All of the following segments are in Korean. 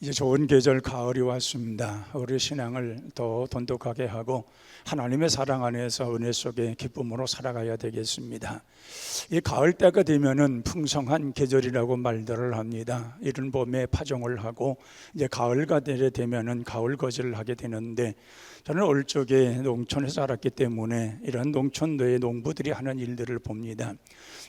이제 좋은 계절 가을이 왔습니다. 우리 신앙을 더 돈독하게 하고 하나님의 사랑 안에서 은혜 속에 기쁨으로 살아가야 되겠습니다. 이 가을 때가 되면은 풍성한 계절이라고 말들을 합니다. 이른 봄에 파종을 하고 이제 가을가 되면은 가을 거지를 하게 되는데 저는 올 적에 농촌에서 자랐기 때문에 이런 농촌도의 농부들이 하는 일들을 봅니다.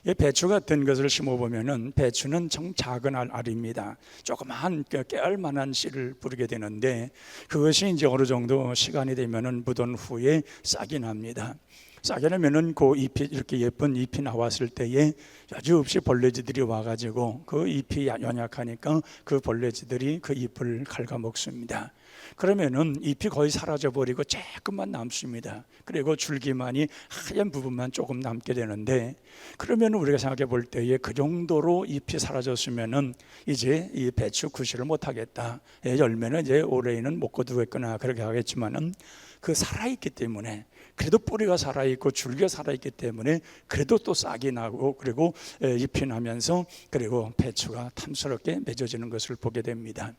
이 배추 같은 것을 심어 보면은 배추는 정 작은 알, 알입니다. 조그만 그 깨알 만한 씨를 부르게 되는데 그것이 이제 어느 정도 시간이 되면은 묻은 후에 싹이 납니다. 싹이 나면은 그 잎이 이렇게 예쁜 잎이 나왔을 때에 여지없이 벌레지들이 와가지고 그 잎이 연약하니까 그 벌레지들이 그 잎을 갉아먹습니다. 그러면은 잎이 거의 사라져 버리고 조금만 남습니다. 그리고 줄기만이 하얀 부분만 조금 남게 되는데 그러면 우리가 생각해 볼 때에 그 정도로 잎이 사라졌으면은 이제 이 배추 구실을 못 하겠다. 예, 열매는 이제 올해에는 못 거두겠거나 그렇게 하겠지만은 그 살아 있기 때문에 그래도 뿌리가 살아 있고 줄기가 살아 있기 때문에 그래도 또 싹이 나고 그리고 예, 잎이 나면서 그리고 배추가 탐스럽게 맺어지는 것을 보게 됩니다.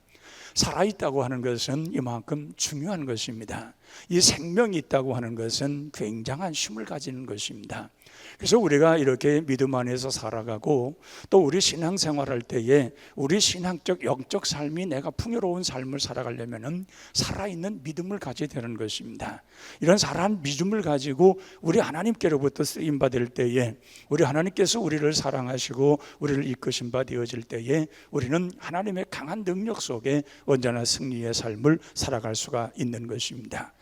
살아있다고 하는 것은 이만큼 중요한 것입니다. 이 생명이 있다고 하는 것은 굉장한 힘을 가지는 것입니다. 그래서 우리가 이렇게 믿음 안에서 살아가고 또 우리 신앙생활할 때에 우리 신앙적 영적 삶이 내가 풍요로운 삶을 살아가려면은 살아있는 믿음을 가져야 되는 것입니다. 이런 살아있는 믿음을 가지고 우리 하나님께로부터 쓰임 받을 때에 우리 하나님께서 우리를 사랑하시고 우리를 이끄신 바 되어질 때에 우리는 하나님의 강한 능력 속에 언제나 승리의 삶을 살아갈 수가 있는 것입니다.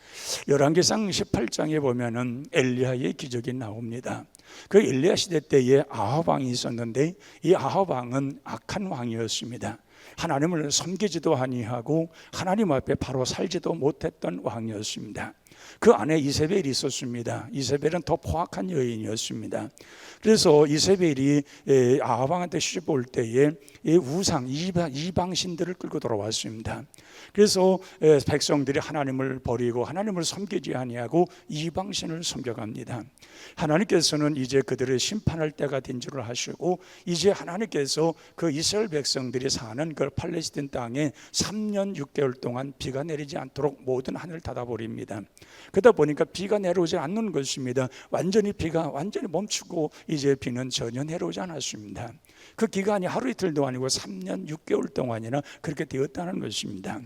열왕기상 18장에 보면은 엘리야의 기적이 나옵니다. 그 엘리야 시대 때에 아합 왕이 있었는데 이 아합 왕은 악한 왕이었습니다. 하나님을 섬기지도 아니하고 하나님 앞에 바로 살지도 못했던 왕이었습니다. 그 안에 이세벨이 있었습니다. 이세벨은 더 포악한 여인이었습니다. 그래서 이세벨이 아합왕한테 시집 올 때에 우상 이방 신들을 끌고 돌아왔습니다. 그래서 백성들이 하나님을 버리고 하나님을 섬기지 아니하고 이방신을 섬겨갑니다. 하나님께서는 이제 그들을 심판할 때가 된 줄을 하시고 이제 하나님께서 그 이스라엘 백성들이 사는 그 팔레스틴 땅에 3년 6개월 동안 비가 내리지 않도록 모든 하늘을 닫아버립니다. 그러다 보니까 비가 내려오지 않는 것입니다. 완전히 비가 완전히 멈추고 이제 비는 전혀 내려오지 않았습니다. 그 기간이 하루 이틀도 아니고 3년 6개월 동안이나 그렇게 되었다는 것입니다.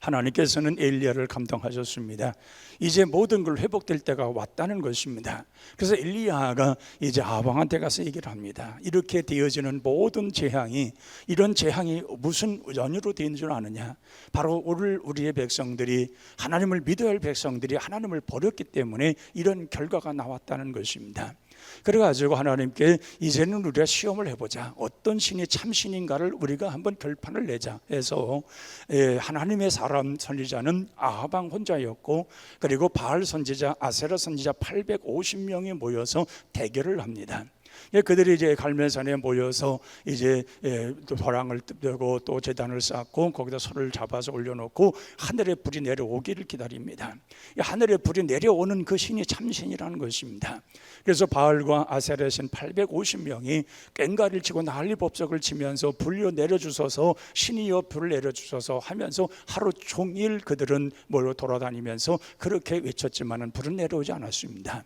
하나님께서는 엘리야를 감동하셨습니다. 이제 모든 걸 회복될 때가 왔다는 것입니다. 그래서 엘리야가 이제 아방한테 가서 얘기를 합니다. 이렇게 되어지는 모든 재앙이 이런 재앙이 무슨 연유로 되는 줄 아느냐? 바로 오늘 우리의 백성들이 하나님을 믿어야 할 백성들이 하나님을 버렸기 때문에 이런 결과가 나왔다는 것입니다. 그래가지고 하나님께 이제는 우리가 시험을 해보자. 어떤 신이 참 신인가를 우리가 한번 결판을 내자 해서 예, 하나님의 사람 선지자는 아하방 혼자였고 그리고 바알 선지자, 아세라 선지자 850명이 모여서 대결을 합니다. 예, 그들이 이제 갈멜산에 모여서 이제 예, 또 도랑을 뜨고 또 재단을 쌓고 거기다 소를 잡아서 올려놓고 하늘에 불이 내려오기를 기다립니다. 하늘에 불이 내려오는 그 신이 참신이라는 것입니다. 그래서 바알과 아세레 신 850명이 꽹가리를 치고 난리 법석을 치면서 불려 내려주소서 신이여 불을 내려주소서 하면서 하루 종일 그들은 몰려 돌아다니면서 그렇게 외쳤지만은 불은 내려오지 않았습니다.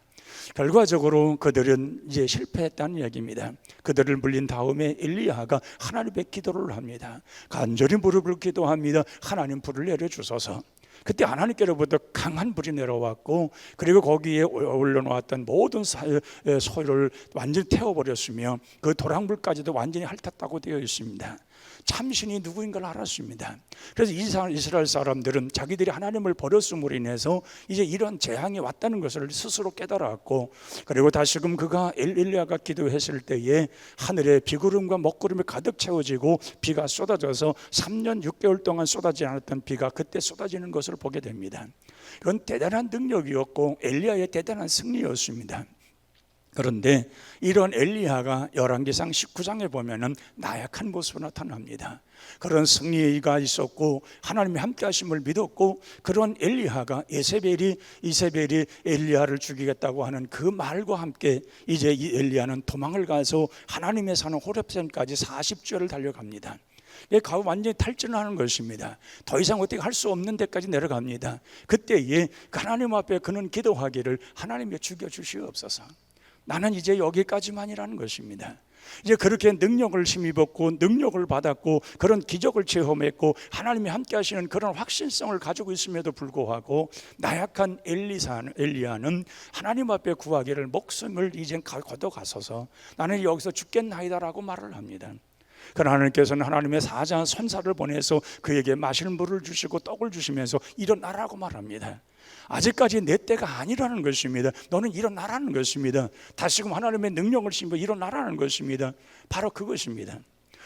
결과적으로 그들은 이제 실패했다는 얘기입니다. 그들을 물린 다음에 엘리야가 하나님의 기도를 합니다. 간절히 무릎을 기도합니다. 하나님 불을 내려 주소서. 그때 하나님께로부터 강한 불이 내려왔고 그리고 거기에 올려놓았던 모든 소를 완전히 태워버렸으며 그 도랑불까지도 완전히 핥았다고 되어 있습니다. 참신이 누구인 걸 알았습니다. 그래서 이스라엘 사람들은 자기들이 하나님을 버렸음으로 인해서 이제 이런 재앙이 왔다는 것을 스스로 깨달았고 그리고 다시금 그가 엘리야가 기도했을 때에 하늘에 비구름과 먹구름이 가득 채워지고 비가 쏟아져서 3년 6개월 동안 쏟아지지 않았던 비가 그때 쏟아지는 것을 보게 됩니다. 이건 대단한 능력이었고 엘리야의 대단한 승리였습니다. 그런데 이런 엘리야가 열왕기상 19장에 보면은 나약한 모습으로 나타납니다. 그런 승리가 있었고 하나님의 함께 하심을 믿었고 그런 엘리야가 에세벨이 이세벨이 엘리야를 죽이겠다고 하는 그 말과 함께 이제 이 엘리야는 도망을 가서 하나님의 사는 호렙산까지 40주를 달려갑니다. 이 가을 완전히 탈진하는 것입니다. 더 이상 어떻게 할 수 없는 데까지 내려갑니다. 그때에 하나님 앞에 그는 기도하기를 하나님이 죽여 주시옵소서. 나는 이제 여기까지만이라는 것입니다. 이제 그렇게 능력을 힘입었고 능력을 받았고 그런 기적을 체험했고 하나님이 함께 하시는 그런 확신성을 가지고 있음에도 불구하고 나약한 엘리사는 엘리야는 하나님 앞에 구하기를 목숨을 이젠 걷어가서서 나는 여기서 죽겠나이다라고 말을 합니다. 그러나 하나님께서는 하나님의 사자한 선사를 보내서 그에게 마실 물을 주시고 떡을 주시면서 일어나라고 말합니다. 아직까지 내 때가 아니라는 것입니다. 너는 일어나라는 것입니다. 다시금 하나님의 능력을 심어 일어나라는 것입니다. 바로 그것입니다.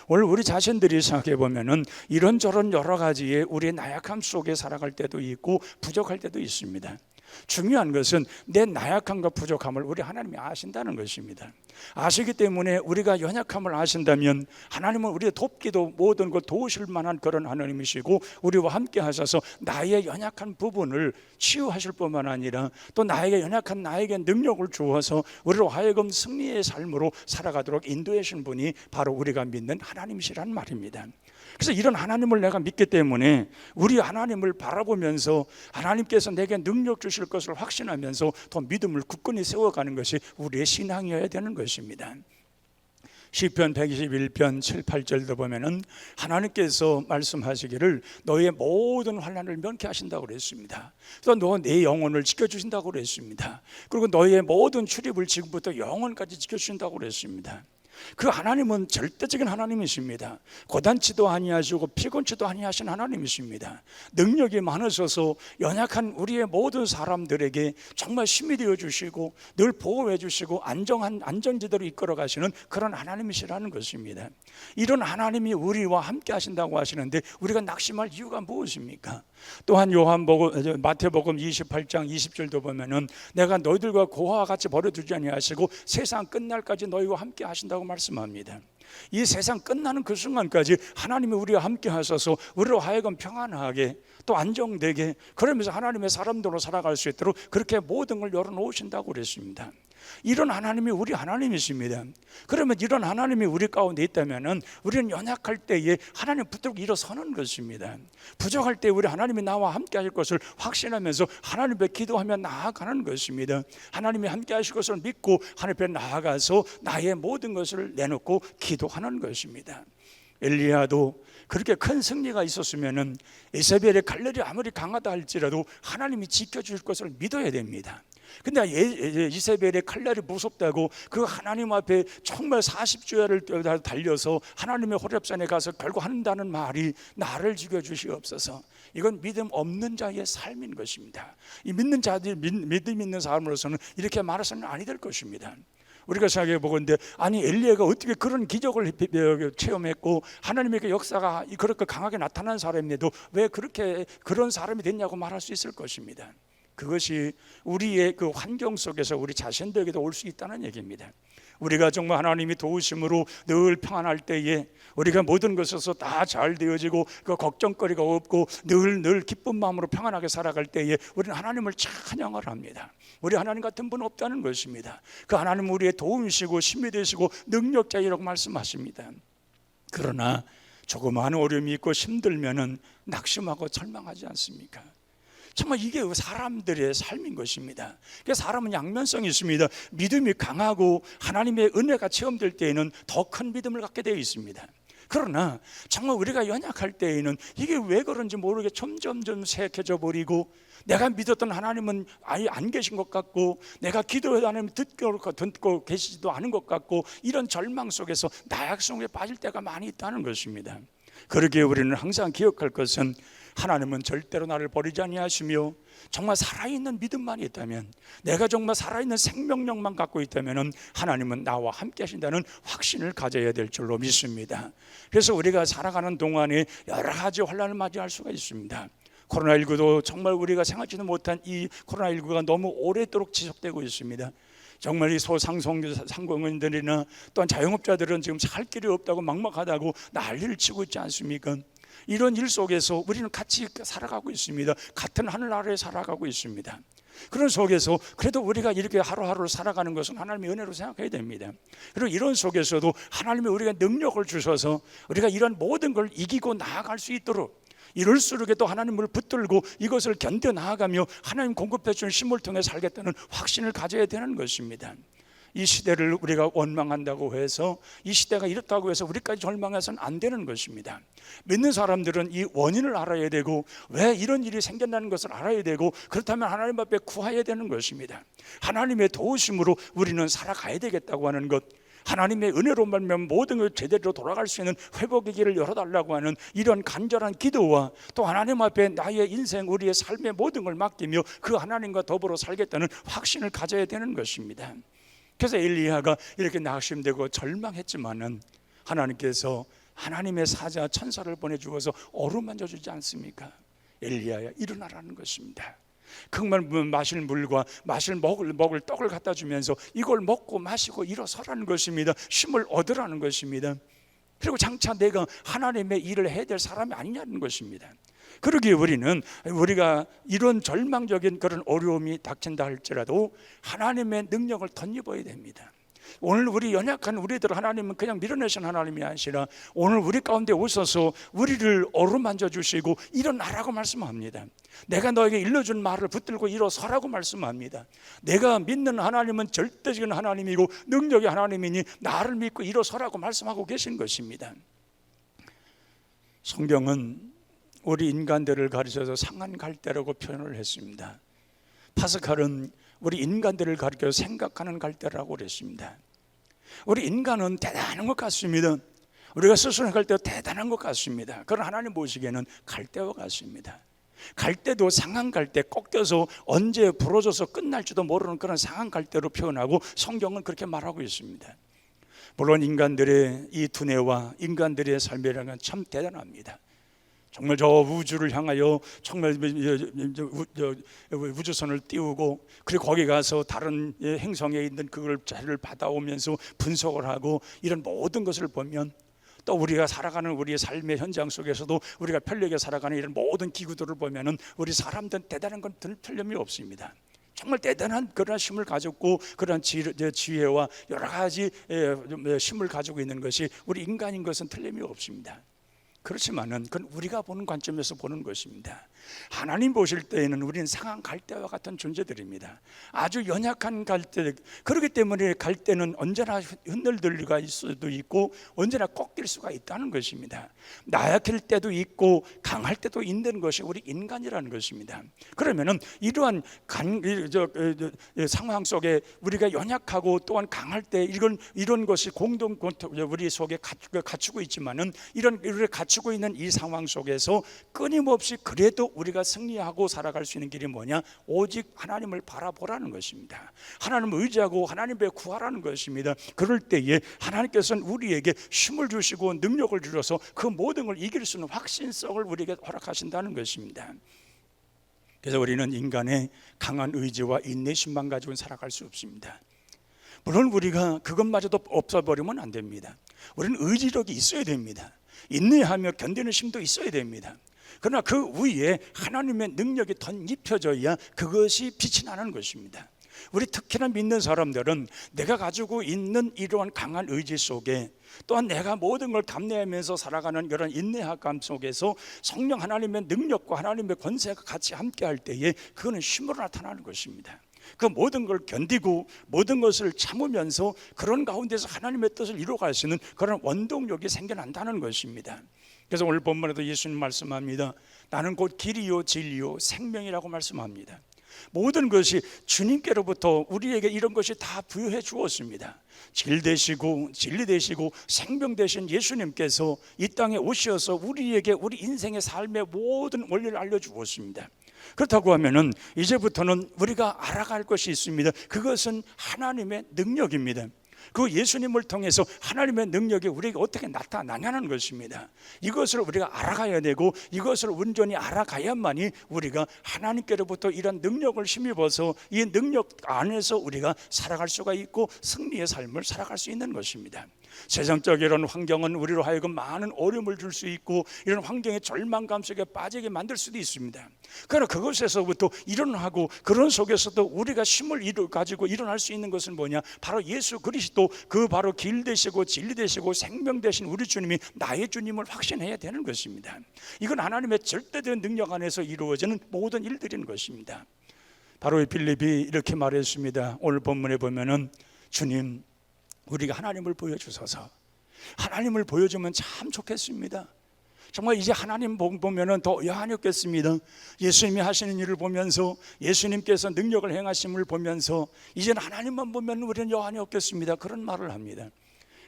오늘 우리 자신들이 생각해 보면은 이런저런 여러 가지의 우리의 나약함 속에 살아갈 때도 있고 부족할 때도 있습니다. 중요한 것은 내 나약함과 부족함을 우리 하나님이 아신다는 것입니다. 아시기 때문에 우리가 연약함을 아신다면 하나님은 우리의 돕기도 모든 것 도우실 만한 그런 하나님이시고 우리와 함께 하셔서 나의 연약한 부분을 치유하실 뿐만 아니라 또 나에게 연약한 나에게 능력을 주어서 우리로 하여금 승리의 삶으로 살아가도록 인도해 주신 분이 바로 우리가 믿는 하나님이시란 말입니다. 그래서 이런 하나님을 내가 믿기 때문에 우리 하나님을 바라보면서 하나님께서 내게 능력 주실 것을 확신하면서 더 믿음을 굳건히 세워가는 것이 우리의 신앙이어야 되는 것입니다. 시편 121편 7, 8절도 보면은 하나님께서 말씀하시기를 너의 모든 환난을 면케하신다고 그랬습니다. 또 너 내 영혼을 지켜 주신다고 그랬습니다. 그리고 너의 모든 출입을 지금부터 영원까지 지켜 주신다고 그랬습니다. 그 하나님은 절대적인 하나님이십니다. 고단치도 아니하시고 피곤치도 아니하신 하나님이십니다. 능력이 많으셔서 연약한 우리의 모든 사람들에게 정말 힘이 되어 주시고 늘 보호해 주시고 안정한 안정지대로 이끌어 가시는 그런 하나님이시라는 것입니다. 이런 하나님이 우리와 함께 하신다고 하시는데 우리가 낙심할 이유가 무엇입니까? 또한 요한복음 마태복음 28장 20절도 보면은 내가 너희들과 고아와 같이 버려두지 아니하시고 세상 끝날까지 너희와 함께 하신다고 말씀합니다. 이 세상 끝나는 그 순간까지 하나님이 우리와 함께 하셔서 우리로 하여금 평안하게 또 안정되게 그러면서 하나님의 사람들로 살아갈 수 있도록 그렇게 모든 걸 열어놓으신다고 그랬습니다. 이런 하나님이 우리 하나님이십니다. 그러면 이런 하나님이 우리 가운데 있다면은 우리는 연약할 때에 하나님 붙들고 일어서는 것입니다. 부족할 때 우리 하나님이 나와 함께 하실 것을 확신하면서 하나님 앞에 기도하며 나아가는 것입니다. 하나님이 함께 하실 것을 믿고 하나님 앞에 나아가서 나의 모든 것을 내놓고 기도하는 것입니다. 엘리야도 그렇게 큰 승리가 있었으면은 이세벨의 갈렙이 아무리 강하다 할지라도 하나님이 지켜줄 것을 믿어야 됩니다. 근데 이세벨의 칼날이 무섭다고 그 하나님 앞에 정말 40주야를 달려서 하나님의 호렙산에 가서 결국 한다는 말이 나를 죽여주시옵소서. 이건 믿음 없는 자의 삶인 것입니다. 이 믿는 자들 믿음 있는 사람으로서는 이렇게 말해서는 아니 될 것입니다. 우리가 생각해 보건데 아니 엘리야가 어떻게 그런 기적을 체험했고 하나님의 역사가 그렇게 강하게 나타난 사람인데도 왜 그렇게 그런 사람이 됐냐고 말할 수 있을 것입니다 그것이 우리의 그 환경 속에서 우리 자신들에게도 올 수 있다는 얘기입니다. 우리가 정말 하나님이 도우심으로 늘 평안할 때에 우리가 모든 것에서 다 잘 되어지고 그 걱정거리가 없고 늘 늘 기쁜 마음으로 평안하게 살아갈 때에 우리는 하나님을 찬양을 합니다. 우리 하나님 같은 분 없다는 것입니다. 그 하나님 우리의 도움이시고 힘이 되시고 능력자이라고 말씀하십니다. 그러나 조그마한 어려움이 있고 힘들면은 낙심하고 절망하지 않습니까? 정말 이게 사람들의 삶인 것입니다. 사람은 양면성이 있습니다. 믿음이 강하고 하나님의 은혜가 체험될 때에는 더 큰 믿음을 갖게 되어 있습니다. 그러나 정말 우리가 연약할 때에는 이게 왜 그런지 모르게 점점점 세해져 버리고 내가 믿었던 하나님은 아예 안 계신 것 같고 내가 기도해도 하나님 듣고, 듣고 계시지도 않은 것 같고 이런 절망 속에서 나약성에 빠질 때가 많이 있다는 것입니다. 그러기에 우리는 항상 기억할 것은 하나님은 절대로 나를 버리지 아니하시며 정말 살아있는 믿음만 있다면 내가 정말 살아있는 생명력만 갖고 있다면 하나님은 나와 함께 하신다는 확신을 가져야 될 줄로 믿습니다. 그래서 우리가 살아가는 동안에 여러 가지 환란을 맞이할 수가 있습니다. 코로나19도 정말 우리가 생각지도 못한 이 코로나19가 너무 오래도록 지속되고 있습니다. 정말 이 소상공인들이나 또한 자영업자들은 지금 살 길이 없다고 막막하다고 난리를 치고 있지 않습니까? 이런 일 속에서 우리는 같이 살아가고 있습니다. 같은 하늘 아래에 살아가고 있습니다. 그런 속에서 그래도 우리가 이렇게 하루하루를 살아가는 것은 하나님의 은혜로 생각해야 됩니다. 그리고 이런 속에서도 하나님이 우리가 능력을 주셔서 우리가 이런 모든 걸 이기고 나아갈 수 있도록 이럴수록 또 하나님을 붙들고 이것을 견뎌 나아가며 하나님 공급해 주는 힘을 통해 살겠다는 확신을 가져야 되는 것입니다. 이 시대를 우리가 원망한다고 해서 이 시대가 이렇다고 해서 우리까지 절망해서는 안 되는 것입니다. 믿는 사람들은 이 원인을 알아야 되고 왜 이런 일이 생겼다는 것을 알아야 되고 그렇다면 하나님 앞에 구해야 되는 것입니다. 하나님의 도우심으로 우리는 살아가야 되겠다고 하는 것. 하나님의 은혜로 말면 모든 걸 제대로 돌아갈 수 있는 회복의 길을 열어달라고 하는 이런 간절한 기도와 또 하나님 앞에 나의 인생 우리의 삶의 모든 걸 맡기며 그 하나님과 더불어 살겠다는 확신을 가져야 되는 것입니다. 그래서 엘리야가 이렇게 낙심되고 절망했지만은 하나님께서 하나님의 사자 천사를 보내 주어서 어루만져 주지 않습니까? 엘리야야 일어나라는 것입니다. 정말 마실 물과 마실 먹을 먹을 떡을 갖다 주면서 이걸 먹고 마시고 일어서라는 것입니다. 힘을 얻으라는 것입니다. 그리고 장차 내가 하나님의 일을 해야 될 사람이 아니냐는 것입니다. 그러기에 우리는 우리가 이런 절망적인 그런 어려움이 닥친다 할지라도 하나님의 능력을 덧입어야 됩니다. 오늘 우리 연약한 우리들 하나님은 그냥 밀어내신 하나님이 아니라 오늘 우리 가운데 오셔서 우리를 어루만져 주시고 일어나라고 말씀합니다. 내가 너에게 일러준 말을 붙들고 일어서라고 말씀합니다. 내가 믿는 하나님은 절대적인 하나님이고 능력의 하나님이니 나를 믿고 일어서라고 말씀하고 계신 것입니다. 성경은 우리 인간들을 가르쳐서 상한 갈대라고 표현을 했습니다. 파스칼은 우리 인간들을 가르쳐 생각하는 갈대라고 그랬습니다. 우리 인간은 대단한 것 같습니다. 우리가 스스로 생각할 때 대단한 것 같습니다. 그러나 하나님 보시기에는 갈대와 같습니다. 갈대도 상한 갈대 꺾여서 언제 부러져서 끝날지도 모르는 그런 상한 갈대로 표현하고 성경은 그렇게 말하고 있습니다. 물론 인간들의 이 두뇌와 인간들의 삶이라는 건 참 대단합니다. 정말 저 우주를 향하여 정말 우주선을 띄우고 그리고 거기 가서 다른 행성에 있는 그걸 자료를 받아오면서 분석을 하고 이런 모든 것을 보면 또 우리가 살아가는 우리의 삶의 현장 속에서도 우리가 편리하게 살아가는 이런 모든 기구들을 보면은 우리 사람들은 대단한 건 틀림이 없습니다. 정말 대단한 그런 힘을 가졌고 그런 지혜와 여러 가지 힘을 가지고 있는 것이 우리 인간인 것은 틀림이 없습니다. 그렇지만은 그건 우리가 보는 관점에서 보는 것입니다. 하나님 보실 때에는 우리는 상한 갈대와 같은 존재들입니다. 아주 연약한 갈대. 그렇기 때문에 갈대는 언제나 흔들릴가 수도 있고 언제나 꺾일 수가 있다는 것입니다. 나약할 때도 있고 강할 때도 있는 것이 우리 인간이라는 것입니다. 그러면은 이러한 간, 저, 저, 상황 속에 우리가 연약하고 또한 강할 때 이런 이런 것이 공동 우리 속에 갖추고 있지만은 이런 우리 갖추고 있는 이 상황 속에서 끊임없이 그래도 우리가 승리하고 살아갈 수 있는 길이 뭐냐? 오직 하나님을 바라보라는 것입니다. 하나님을 의지하고 하나님을 구하라는 것입니다. 그럴 때에 하나님께서는 우리에게 힘을 주시고 능력을 주셔서 그 모든 걸 이길 수 있는 확신성을 우리에게 허락하신다는 것입니다. 그래서 우리는 인간의 강한 의지와 인내심만 가지고 살아갈 수 없습니다. 물론 우리가 그것마저도 없어버리면 안 됩니다. 우리는 의지력이 있어야 됩니다. 인내하며 견디는 힘도 있어야 됩니다. 그러나 그 위에 하나님의 능력이 덧입혀져야 그것이 빛이 나는 것입니다. 우리 특히나 믿는 사람들은 내가 가지고 있는 이러한 강한 의지 속에 또한 내가 모든 걸 감내하면서 살아가는 이런 인내학감 속에서 성령 하나님의 능력과 하나님의 권세가 같이 함께할 때에 그거는 힘으로 나타나는 것입니다. 그 모든 걸 견디고 모든 것을 참으면서 그런 가운데서 하나님의 뜻을 이루어갈 수 있는 그런 원동력이 생겨난다는 것입니다. 그래서 오늘 본문에도 예수님 말씀합니다. 나는 곧 길이요 진리요 생명이라고 말씀합니다. 모든 것이 주님께로부터 우리에게 이런 것이 다 부여해 주었습니다. 질 되시고 진리 되시고 생명 되신 예수님께서 이 땅에 오셔서 우리에게 우리 인생의 삶의 모든 원리를 알려 주었습니다. 그렇다고 하면은 이제부터는 우리가 알아갈 것이 있습니다. 그것은 하나님의 능력입니다. 그 예수님을 통해서 하나님의 능력이 우리에게 어떻게 나타나냐는 것입니다. 이것을 우리가 알아가야 되고 이것을 온전히 알아가야만이 우리가 하나님께로부터 이런 능력을 힘입어서 이 능력 안에서 우리가 살아갈 수가 있고 승리의 삶을 살아갈 수 있는 것입니다. 세상적 이런 환경은 우리로 하여금 많은 어려움을 줄 수 있고 이런 환경의 절망감 속에 빠지게 만들 수도 있습니다. 그러나 그것에서부터 일어나고 그런 속에서도 우리가 힘을 가지고 일어날 수 있는 것은 뭐냐? 바로 예수 그리스도 그 바로 길 되시고 진리 되시고 생명 되신 우리 주님이 나의 주님을 확신해야 되는 것입니다. 이건 하나님의 절대적인 능력 안에서 이루어지는 모든 일들인 것입니다. 바로 이 빌립이 이렇게 말했습니다. 오늘 본문에 보면은 주님 우리가 하나님을 보여주소서. 하나님을 보여주면 참 좋겠습니다. 정말 이제 하나님 보면은 더 여한이 없겠습니다. 예수님이 하시는 일을 보면서 예수님께서 능력을 행하심을 보면서 이제는 하나님만 보면 우리는 여한이 없겠습니다. 그런 말을 합니다.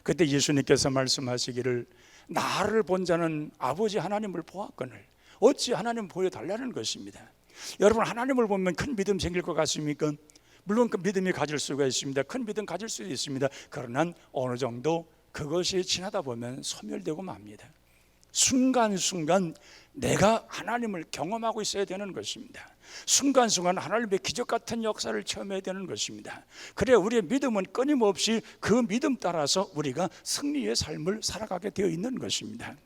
그때 예수님께서 말씀하시기를 나를 본 자는 아버지 하나님을 보았거늘 어찌 하나님 보여달라는 것입니다. 여러분 하나님을 보면 큰 믿음 생길 것 같습니까? 물론 그 믿음이 가질 수가 있습니다. 큰 믿음 가질 수도 있습니다. 그러나 어느 정도 그것이 지나다 보면 소멸되고 맙니다. 순간순간 내가 하나님을 경험하고 있어야 되는 것입니다. 순간순간 하나님의 기적 같은 역사를 체험해야 되는 것입니다. 그래 우리의 믿음은 끊임없이 그 믿음 따라서 우리가 승리의 삶을 살아가게 되어 있는 것입니다.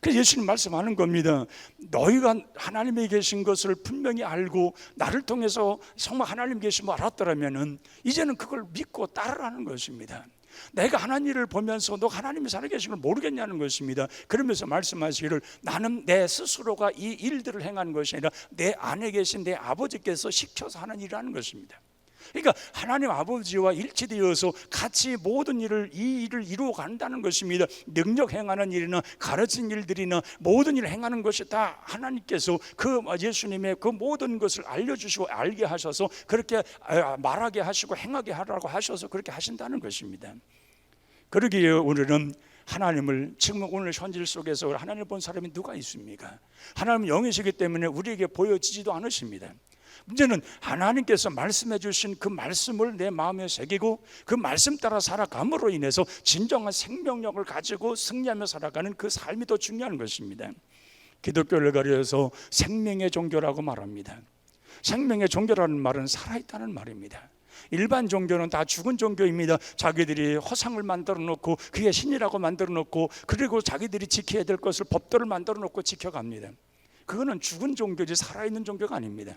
그래서 예수님 말씀하는 겁니다. 너희가 하나님이 계신 것을 분명히 알고 나를 통해서 정말 하나님 계심을 알았더라면은 이제는 그걸 믿고 따르라는 것입니다. 내가 하나님을 보면서 너 하나님이 살아계신 걸 모르겠냐는 것입니다. 그러면서 말씀하시기를 나는 내 스스로가 이 일들을 행하는 것이 아니라 내 안에 계신 내 아버지께서 시켜서 하는 일이라는 것입니다. 그러니까 하나님 아버지와 일치되어서 같이 모든 일을 이 일을 이루어 간다는 것입니다. 능력 행하는 일이나 가르친 일들이나 모든 일을 행하는 것이 다 하나님께서 그 예수님의 그 모든 것을 알려주시고 알게 하셔서 그렇게 말하게 하시고 행하게 하라고 하셔서 그렇게 하신다는 것입니다. 그러기에 오늘은 하나님을 지금 오늘 현실 속에서 하나님을 본 사람이 누가 있습니까? 하나님은 영이시기 때문에 우리에게 보여지지도 않으십니다. 문제는 하나님께서 말씀해 주신 그 말씀을 내 마음에 새기고 그 말씀 따라 살아감으로 인해서 진정한 생명력을 가지고 승리하며 살아가는 그 삶이 더 중요한 것입니다. 기독교를 가려서 생명의 종교라고 말합니다. 생명의 종교라는 말은 살아있다는 말입니다. 일반 종교는 다 죽은 종교입니다. 자기들이 허상을 만들어 놓고 그게 신이라고 만들어 놓고 그리고 자기들이 지켜야 될 것을 법도를 만들어 놓고 지켜갑니다. 그거는 죽은 종교지 살아있는 종교가 아닙니다.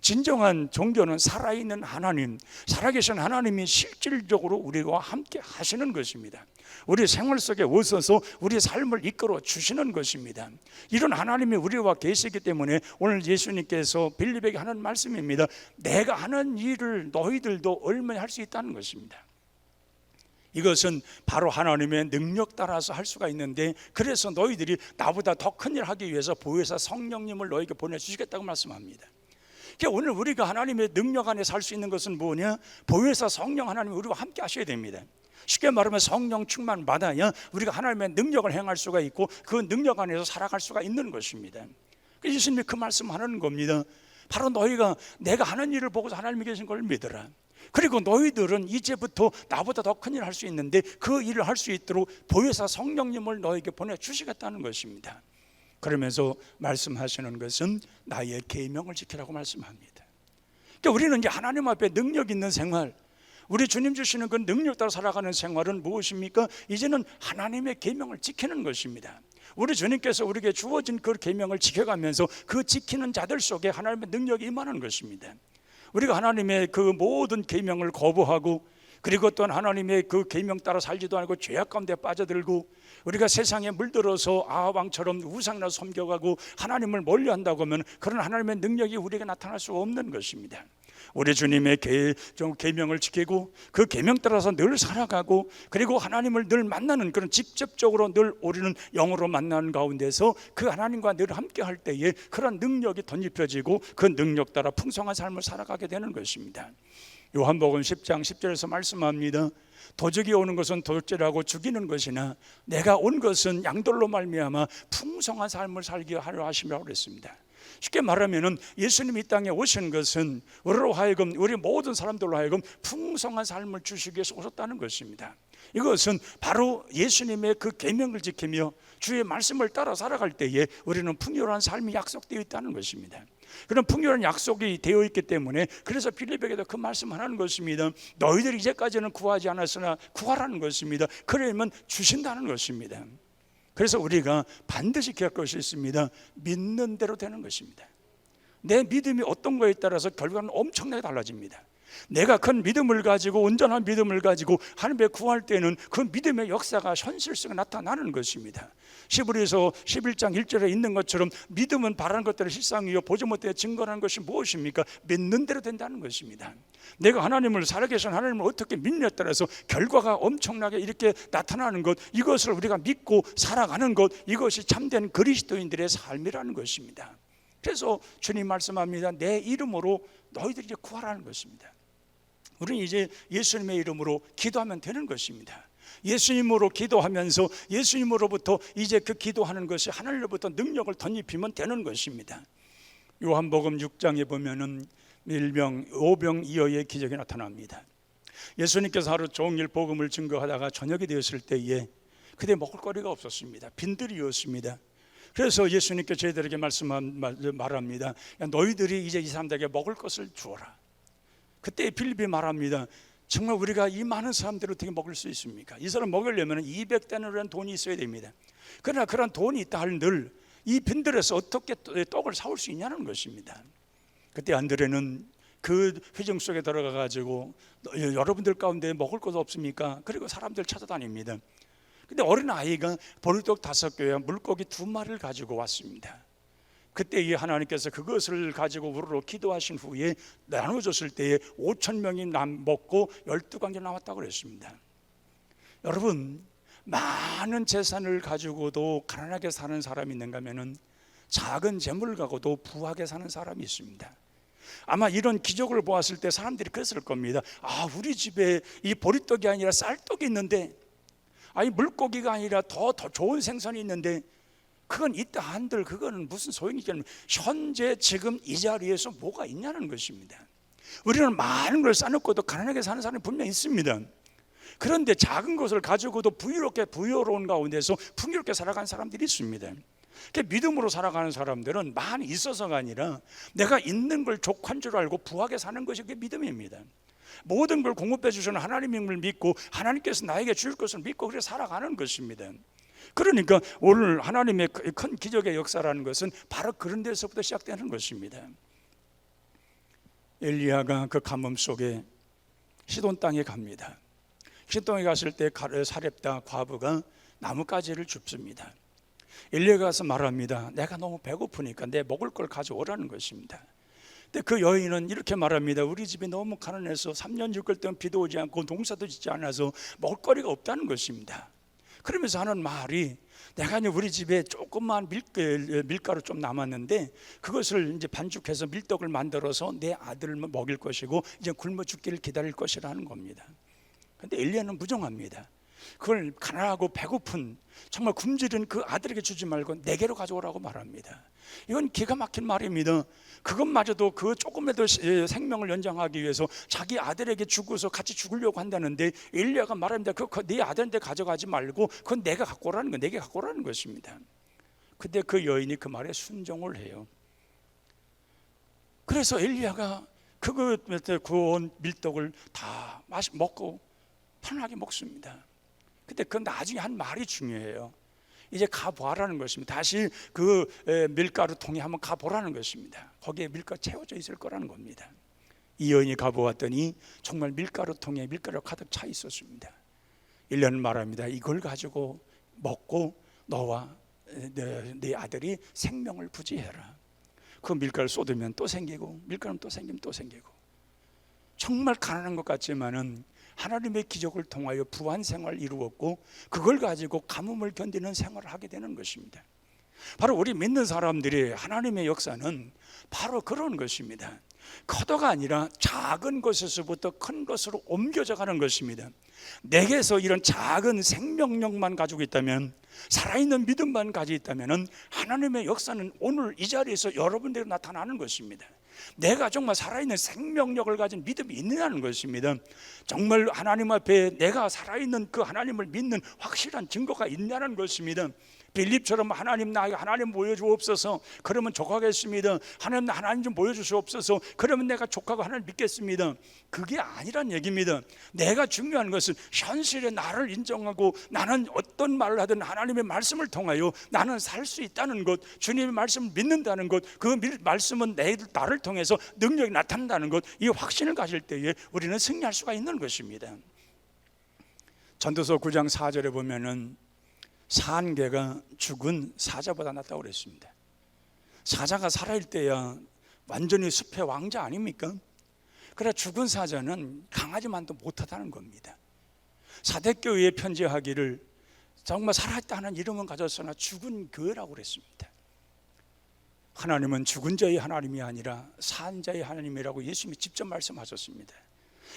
진정한 종교는 살아있는 하나님, 살아계신 하나님이 실질적으로 우리와 함께 하시는 것입니다. 우리 생활 속에 오셔서 우리 삶을 이끌어 주시는 것입니다. 이런 하나님이 우리와 계시기 때문에 오늘 예수님께서 빌립에게 하는 말씀입니다. 내가 하는 일을 너희들도 얼마나 할 수 있다는 것입니다. 이것은 바로 하나님의 능력 따라서 할 수가 있는데 그래서 너희들이 나보다 더 큰 일 하기 위해서 보혜사 성령님을 너에게 보내주시겠다고 말씀합니다. 그러니까 오늘 우리가 하나님의 능력 안에 살 수 있는 것은 뭐냐? 보혜사 성령 하나님이 우리와 함께 하셔야 됩니다. 쉽게 말하면 성령 충만 받아야 우리가 하나님의 능력을 행할 수가 있고 그 능력 안에서 살아갈 수가 있는 것입니다. 예수님이 그 말씀하는 겁니다. 바로 너희가 내가 하는 일을 보고 하나님이 계신 걸 믿어라. 그리고 너희들은 이제부터 나보다 더 큰 일을 할 수 있는데 그 일을 할 수 있도록 보혜사 성령님을 너에게 보내 주시겠다는 것입니다. 그러면서 말씀하시는 것은 나의 계명을 지키라고 말씀합니다. 그러니까 우리는 이제 하나님 앞에 능력 있는 생활, 우리 주님 주시는 그 능력 따라 살아가는 생활은 무엇입니까? 이제는 하나님의 계명을 지키는 것입니다. 우리 주님께서 우리에게 주어진 그 계명을 지켜가면서 그 지키는 자들 속에 하나님의 능력이 임하는 것입니다. 우리가 하나님의 그 모든 계명을 거부하고 그리고 또한 하나님의 그 계명 따라 살지도 않고 죄악 가운데 빠져들고 우리가 세상에 물들어서 아합왕처럼 우상나 섬겨가고 하나님을 멀리한다고 하면 그런 하나님의 능력이 우리에게 나타날 수 없는 것입니다. 우리 주님의 계, 계명을 지키고 그 계명 따라서 늘 살아가고 그리고 하나님을 늘 만나는 그런 직접적으로 늘 우리는 영으로 만나는 가운데서 그 하나님과 늘 함께 할 때에 그런 능력이 덧입혀지고 그 능력 따라 풍성한 삶을 살아가게 되는 것입니다. 요한복음 10장 10절에서 말씀합니다. 도적이 오는 것은 도적질하고 죽이는 것이나 내가 온 것은 양돌로 말미암아 풍성한 삶을 살게 하려 하심이라고 그랬습니다. 쉽게 말하면은 예수님이 땅에 오신 것은 우리로 하여금 우리 모든 사람들로 하여금 풍성한 삶을 주시기 위해서 오셨다는 것입니다. 이것은 바로 예수님의 그 계명을 지키며 주의 말씀을 따라 살아갈 때에 우리는 풍요로운 삶이 약속되어 있다는 것입니다. 그런 풍요로운 약속이 되어 있기 때문에 그래서 빌립에게도 그 말씀을 하는 것입니다. 너희들이 이제까지는 구하지 않았으나 구하라는 것입니다. 그러면 주신다는 것입니다. 그래서 우리가 반드시 기할 것이 있습니다. 믿는 대로 되는 것입니다. 내 믿음이 어떤 거에 따라서 결과는 엄청나게 달라집니다. 내가 큰 믿음을 가지고 온전한 믿음을 가지고 하나님의 구할 때는 그 믿음의 역사가 현실 속에 나타나는 것입니다. 시브리서 11장 1절에 있는 것처럼 믿음은 바라는 것들의 실상이요 보지 못해 증거하는 것이 무엇입니까? 믿는 대로 된다는 것입니다. 내가 하나님을 살아계신 하나님을 어떻게 믿느냐에 따라서 결과가 엄청나게 이렇게 나타나는 것 이것을 우리가 믿고 살아가는 것 이것이 참된 그리스도인들의 삶이라는 것입니다. 그래서 주님 말씀합니다. 내 이름으로 너희들이 구하라는 것입니다. 우리는 이제 예수님의 이름으로 기도하면 되는 것입니다. 예수님으로 기도하면서 예수님으로부터 이제 그 기도하는 것이 하늘로부터 능력을 덧입히면 되는 것입니다. 요한복음 6장에 보면은 일병 오병 이어의 기적이 나타납니다. 예수님께서 하루 종일 복음을 증거하다가 저녁이 되었을 때에 그때 먹을 거리가 없었습니다. 빈들이었습니다. 그래서 예수님께 저희들에게 말씀한 말합니다. 야, 너희들이 이제 이 사람들에게 먹을 것을 주어라. 그때 필립이 말합니다. 정말 우리가 이 많은 사람들을 어떻게 먹을 수 있습니까? 이 사람 먹으려면 200데나리라는 돈이 있어야 됩니다. 그러나 그런 돈이 있다 할늘 이 빈들에서 어떻게 떡을 사올 수 있냐는 것입니다. 그때 안드레는 그 회정 속에 들어가 가지고 여러분들 가운데 먹을 것 없습니까? 그리고 사람들 찾아다닙니다. 근데 어린 아이가 보리떡 다섯 개와 물고기 두 마리를 가지고 왔습니다. 그때 이 하나님께서 그것을 가지고 우르르 기도하신 후에 나눠줬을 때에 5천 명이 남 먹고 열두 관계 나왔다고 그랬습니다. 여러분 많은 재산을 가지고도 가난하게 사는 사람이 있는가 하면은 작은 재물 가고도 부하게 사는 사람이 있습니다. 아마 이런 기적을 보았을 때 사람들이 그랬을 겁니다. 아, 우리 집에 이 보리떡이 아니라 쌀떡이 있는데, 아니 물고기가 아니라 더, 더 좋은 생선이 있는데, 그건 있다 한들 그거는 무슨 소용이 있겠냐. 현재 지금 이 자리에서 뭐가 있냐는 것입니다. 우리는 많은 걸 쌓놓고도 가난하게 사는 사람이 분명히 있습니다. 그런데 작은 것을 가지고도 부유롭게 부유로운 가운데서 풍요롭게 살아가는 사람들이 있습니다. 그 믿음으로 살아가는 사람들은 많이 있어서가 아니라 내가 있는 걸 족한 줄 알고 부하게 사는 것이 그 믿음입니다. 모든 걸 공급해 주시는 하나님을 믿고 하나님께서 나에게 줄 것을 믿고 그래 살아가는 것입니다. 그러니까 오늘 하나님의 큰 기적의 역사라는 것은 바로 그런 데서부터 시작되는 것입니다. 엘리야가 그 가뭄 속에 시돈 땅에 갑니다. 시돈에 갔을 때 사렙다 과부가 나뭇가지를 줍습니다. 엘리야가 가서 말합니다. 내가 너무 배고프니까 내 먹을 걸 가져오라는 것입니다. 근데 그 여인은 이렇게 말합니다. 우리 집이 너무 가난해서 3년 6개월 동안 비도 오지 않고 농사도 짓지 않아서 먹을 거리가 없다는 것입니다. 그러면서 하는 말이 내가 이제 우리 집에 조금만 밀, 밀가 루 좀 남았는데 그것을 이제 반죽해서 밀떡을 만들어서 내 아들을 먹일 것이고 이제 굶어 죽기를 기다릴 것이라는 겁니다. 근데 엘리야는 부정합니다. 그걸 가난하고 배고픈 정말 굶주린 그 아들에게 주지 말고 내게로 가져오라고 말합니다. 이건 기가 막힌 말입니다. 그것마저도 그 조금이라도 생명을 연장하기 위해서 자기 아들에게 주고서 같이 죽으려고 한다는데 엘리야가 말합니다. 그네 아들한테 가져가지 말고 그건 내가 갖고 오라는 거, 내게 갖고 오라는 것입니다. 근데 그 여인이 그 말에 순종을 해요. 그래서 엘리야가 그거 구운 밀떡을 다 먹고 편하게 먹습니다. 근데 그 나중에 한 말이 중요해요. 이제 가보라는 것입니다. 다시 그 밀가루 통에 한번 가보라는 것입니다. 거기에 밀가루 채워져 있을 거라는 겁니다. 이 여인이 가보았더니 정말 밀가루 통에 밀가루 가득 차 있었습니다. 1년 말합니다. 이걸 가지고 먹고 너와 내, 내 아들이 생명을 부지해라. 그 밀가루 쏟으면 또 생기고 밀가루 또 생기면 또 생기고 정말 가난한 것 같지만은 하나님의 기적을 통하여 부한 생활을 이루었고 그걸 가지고 가뭄을 견디는 생활을 하게 되는 것입니다. 바로 우리 믿는 사람들이 하나님의 역사는 바로 그런 것입니다. 커도가 아니라 작은 것에서부터 큰 것으로 옮겨져 가는 것입니다. 내게서 이런 작은 생명력만 가지고 있다면 살아있는 믿음만 가지고 있다면 하나님의 역사는 오늘 이 자리에서 여러분들에 나타나는 것입니다. 내가 정말 살아있는 생명력을 가진 믿음이 있느냐는 것입니다. 정말 하나님 앞에 내가 살아있는 그 하나님을 믿는 확실한 증거가 있냐는 것입니다. 빌립처럼 하나님 나에게 하나님 보여주옵소서. 그러면 족하겠습니다. 하나님 하나님 좀 보여주시옵소서. 그러면 내가 족하고 하나님 믿겠습니다. 그게 아니란 얘기입니다. 내가 중요한 것은 현실에 나를 인정하고 나는 어떤 말을 하든 하나님의 말씀을 통하여 나는 살 수 있다는 것 주님의 말씀을 믿는다는 것 그 말씀은 내, 나를 통해서 능력이 나타난다는 것 이 확신을 가질 때에 우리는 승리할 수가 있는 것입니다. 전도서 9장 4절에 보면은 산 개가 죽은 사자보다 낫다고 그랬습니다. 사자가 살아있을 때야 완전히 숲의 왕자 아닙니까? 그래 죽은 사자는 강하지만도 못하다는 겁니다. 사대교회에 편지하기를 정말 살아있다는 이름은 가졌으나 죽은 교회라고 그랬습니다. 하나님은 죽은 자의 하나님이 아니라 산 자의 하나님이라고 예수님이 직접 말씀하셨습니다.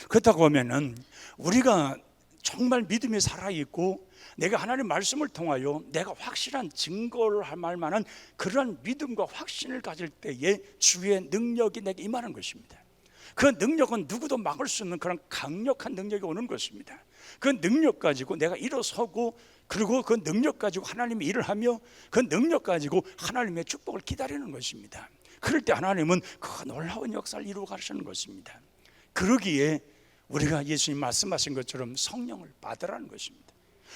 그렇다고 하면은 우리가 정말 믿음이 살아있고 내가 하나님 말씀을 통하여 내가 확실한 증거를 할 만한 그러한 믿음과 확신을 가질 때에 주의 능력이 내게 임하는 것입니다. 그 능력은 누구도 막을 수 없는 그런 강력한 능력이 오는 것입니다. 그 능력 가지고 내가 일어서고 그리고 그 능력 가지고 하나님의 일을 하며 그 능력 가지고 하나님의 축복을 기다리는 것입니다. 그럴 때 하나님은 그 놀라운 역사를 이루어 가시는 것입니다. 그러기에 우리가 예수님 말씀하신 것처럼 성령을 받으라는 것입니다.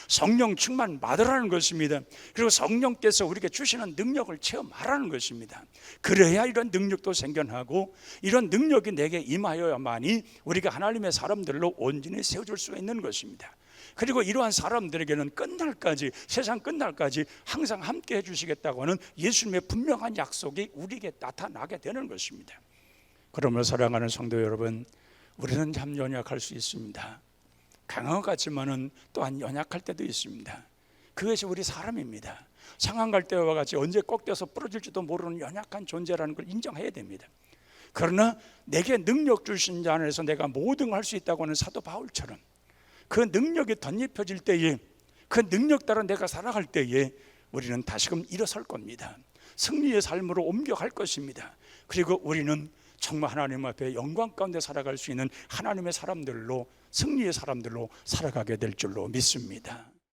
성령 충만 받으라는 것입니다. 그리고 성령께서 우리에게 주시는 능력을 체험하라는 것입니다. 그래야 이런 능력도 생겨나고 이런 능력이 내게 임하여야만이 우리가 하나님의 사람들로 온전히 세워줄 수 있는 것입니다. 그리고 이러한 사람들에게는 끝날까지 세상 끝날까지 항상 함께 해주시겠다고 하는 예수님의 분명한 약속이 우리에게 나타나게 되는 것입니다. 그러므로 사랑하는 성도 여러분, 우리는 참 연약할 수 있습니다. 강한 것 같지만은 또한 연약할 때도 있습니다. 그것이 우리 사람입니다. 상한 갈 때와 같이 언제 꼭 떼서 부러질지도 모르는 연약한 존재라는 걸 인정해야 됩니다. 그러나 내게 능력 주신 자 안에서 내가 모든 걸 할 수 있다고 하는 사도 바울처럼 그 능력이 덧입혀질 때에 그 능력 따라 내가 살아갈 때에 우리는 다시금 일어설 겁니다. 승리의 삶으로 옮겨갈 것입니다. 그리고 우리는 정말 하나님 앞에 영광 가운데 살아갈 수 있는 하나님의 사람들로 승리의 사람들로 살아가게 될 줄로 믿습니다.